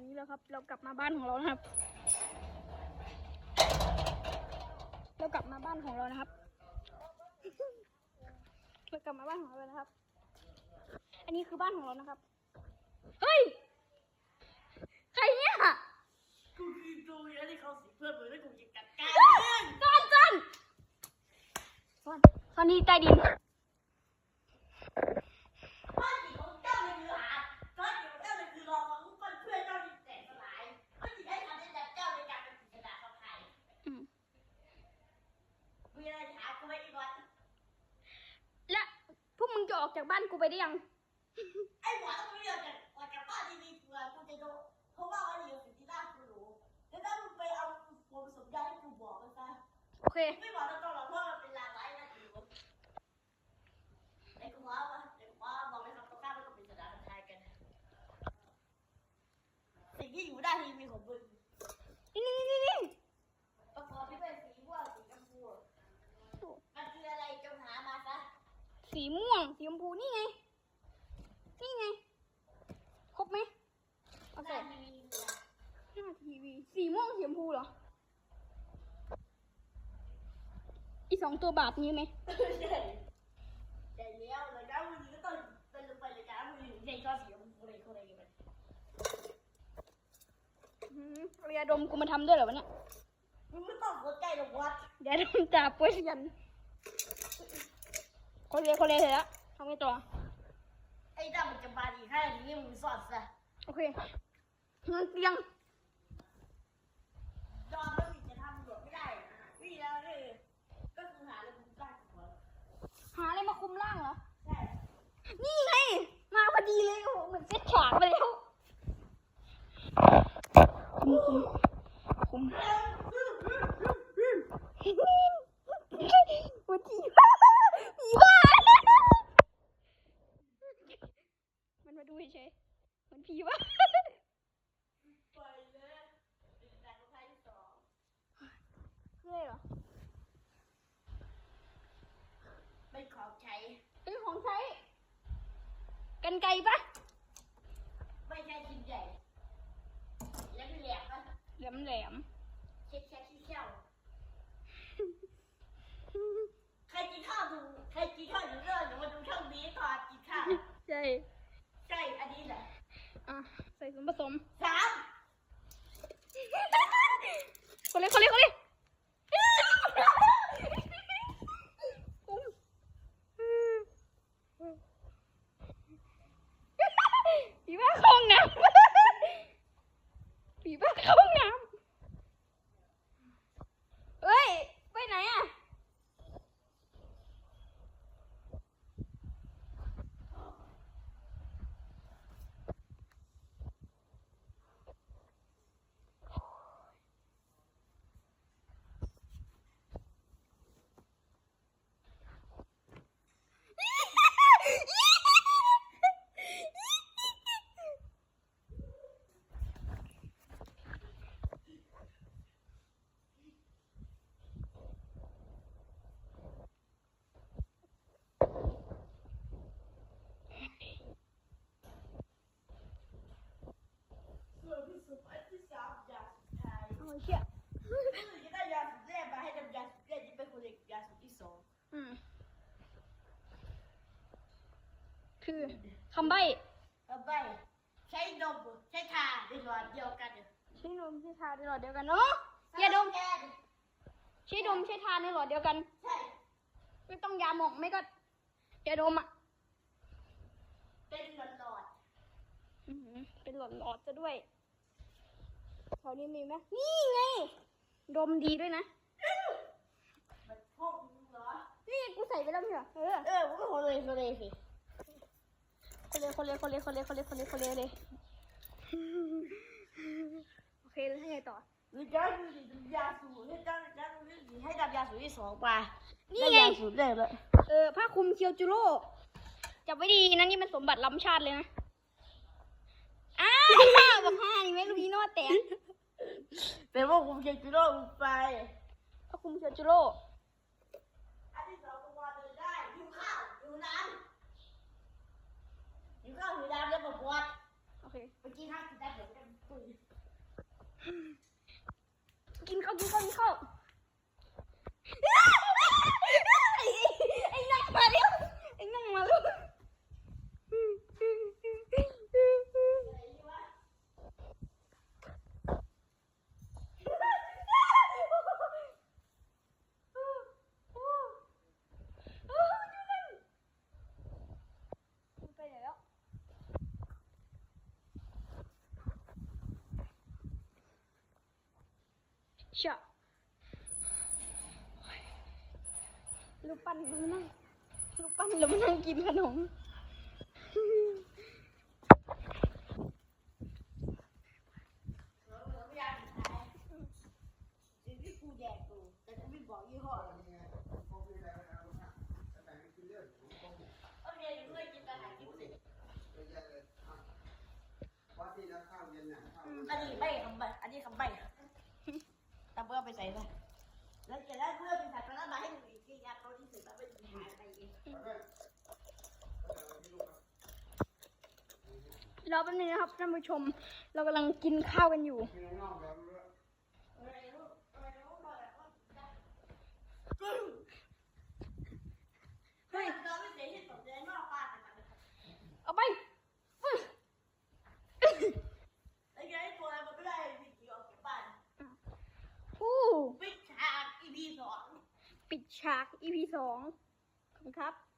อนนี้แล้วครับ เรากลับมาบ้านของเรานะครับ เรากลับมาบ้านของเรานะครับ เรากลับมาบ้านของเรานะครับ อันนี้คือบ้านของเรานะครับ เฮ้ย ใครเนี่ยกูคือดูแล้วที่เขาสิเพื่อนมึงแล้วกูจะจัดการซ่อนซ่อนซ่อนซ่อนที่ใต้ดิน บ้านที่ของเจ้าเลยคือหาบ้านที่ของเจ้าเลยคือรอของเพื่อนเพื่อนเจ้าที่แตกสลายบ้านที่ได้ทำให้จับเจ้าในการเป็นกระดาษเขาไทย อืม มีอะ ไรถามกูไหมอีกวันและพวกมึงจะออกจากบ้านกูไปได้ยัง ไอ้หมอต้องไม่ออกจากออกจากบ้านดีๆกูอะกูจะโดนเพราะว่าวันนี้อยู่สิ่งที่น่ากูรู้แล้วถ้ามึงไปเอาโฟมผสมยาที่กูบอกมันซะโอเค ไม่บอกตรงๆหรอกเพราะมันเป็นลางร้ายนะกูรู้ไอ้กูว่าว่าไอ้กูว่าบอกไม่คำตรงข้ามไม่ต้องเป็นกระดาษเขาไทยกัน สิ่งที่อยู่ได้ที่มีของมึง นี่นี่นี่นี่ ประกอบไปด้วยสีม่วงสีชมพูมันคืออะไรจงหามาซะ สีม่วง สีชมพู นี่ไง นี่ไง ครบไหมโอเค หน้าทีวี หน้าทีวี สี ม่วงสีชมพูเหรอ อีสองตัวบาทนี้ไหมแต่แล้วเลยนะมึงก็ต้องเป็นลงไปเลยนะมึงอยู่ในก้อนสีชมพูเลยคนอะไรกันอืมเอายาดมกูมาทำด้วยเหรอวะเนี่ยมึงไม่ต้องสนใจหรอกวัดยาดมจ่าป่วยยันคนเรียนคนเรียนเสร็จแล้วทำไงต่อไอ้ดำมันจะมาอีกแค่นี้มึงสอนซะโอเคเงินเตียง ยอมแล้วมึงจะทำหลวไม่ได้วิ่งแล้วเลยก็คือหาเลยมึงได้หัว หาอะไรมาคุมร่างเหรอ ใช่ นี่ไง มาพอดีเลยโอ้โหเหมือนเซ็ตฉากไปแล้วคุมคุมคุมวันที่บ้าผีบ้ามันมาดูเฉยๆมันผีบ้า ไปเลยเป็นแต่คนไทยที่สอง เรื่อยเหรอ เป็นของใช้ เป็นของใช้ กันไกลปะ ไม่ใช่ชิ้นใหญ่แล้วมีแหลมปะ แหลมแหลมเช็คเช็คที่เช่าใครกินข้าวดูใครกินข้าวอยู่เรื่องหรือมาดูช่องนี้ตอนกินข้าวใช่ใช่อันนี้แหละอะใส่ส่วนผสมสามคนเลยคนเลยคนเลยผีบ้าเข้าห้องน้ำผีบ้าเข้าห้องน้ำเฮ้ย ไปไหนอะ ส่วนที่สุดอันที่สามยาสุดท้าย โอ้ยเชี่ย รู้สึกจะได้ยาสุดแรกมาให้ดำยาสุดแรกที่เป็นค นเด็กยาสุดที่สองอืม คือคำใบ้ต่อไปใช้นมใช้ทาในหลอดเดียวกันใช้นมใช้ทาในหลอดเดียวกันเนาะอย่าดมแทนใช้ดมใช้ทาในหลอดเดียวกันใช่ไม่ต้องยาหมองไม่ก็ยาดมอะ เป็นหลอดหลอดอื้อหือเป็นหลอดหลอดๆซะด้วย แถวนี้มีไหมนี่ไง ดมดีด้วยนะมันพกมึงเหรอ นี่กูใส่ไปแล้วไม่เหรอเออเออมึงก็คนเลยคนเลยสิคนเลยคนเลยคนเลยคนเลยคนเลยคนเลยคนเลยเลยโอเคแล้วให้ไงต่อจะยาสูบให้ดูสิให้ดำยาสูที่สองมานี่ไงยาสูได้เลยเออผ้าคลุมเคียวจูโร่จับไว้ดีนะนี่มันสมบัติล้ำชาติเลยนะ อ้าวแบบห้านี่ไม่รู้ยีโน่แตก เป็นว่าผมจะจุดลงไปผ้าคลุมเคียวจูโร่อันที่สองตัวเดินได้หิวข้าวหิวน้ำหิวข้าวหิวน้ำแล้วมาปวดโอเคเมื่อกี้ห้ากินได้เดี๋ยวจะตุยกินข้าวกินข้าวกินข้าวไอ้นั่งมาเร็วไอ้นั่งมาเร็ว ไปไหนแล้ว ชะลูกปั้นมันนั่งลูกปั้นแล้วมันนั่งกินขนมสิ่งที่กูแดกกูแต่กูไม่บอกยี่ห้อโอเคเดี๋ยวเมื่อกินอาหารกินเสร็จอันนี้ใบคำใบอันนี้คำใบตา เบื่อไปใส่ไปแล้วเสร็จแล้วเพื่อเป็นสายพลังมาให้หนูอีกทีอยากเขาที่สุดแล้วเป็นหายไปเองรอแป๊บนึงนะครับท่านผู้ชม เรากำลังกินข้าวกันอยู่ เฮ้ยเราไม่เสียที่ตกใจนอกบ้านนะครับ เอาไปอื้อ แล้วยังไอ้ตัวอะไรมันไม่ได้วิธีออกจากบ้าน อู้ ปิดฉาก EP สองปิดฉาก EP สองขอบคุณครับ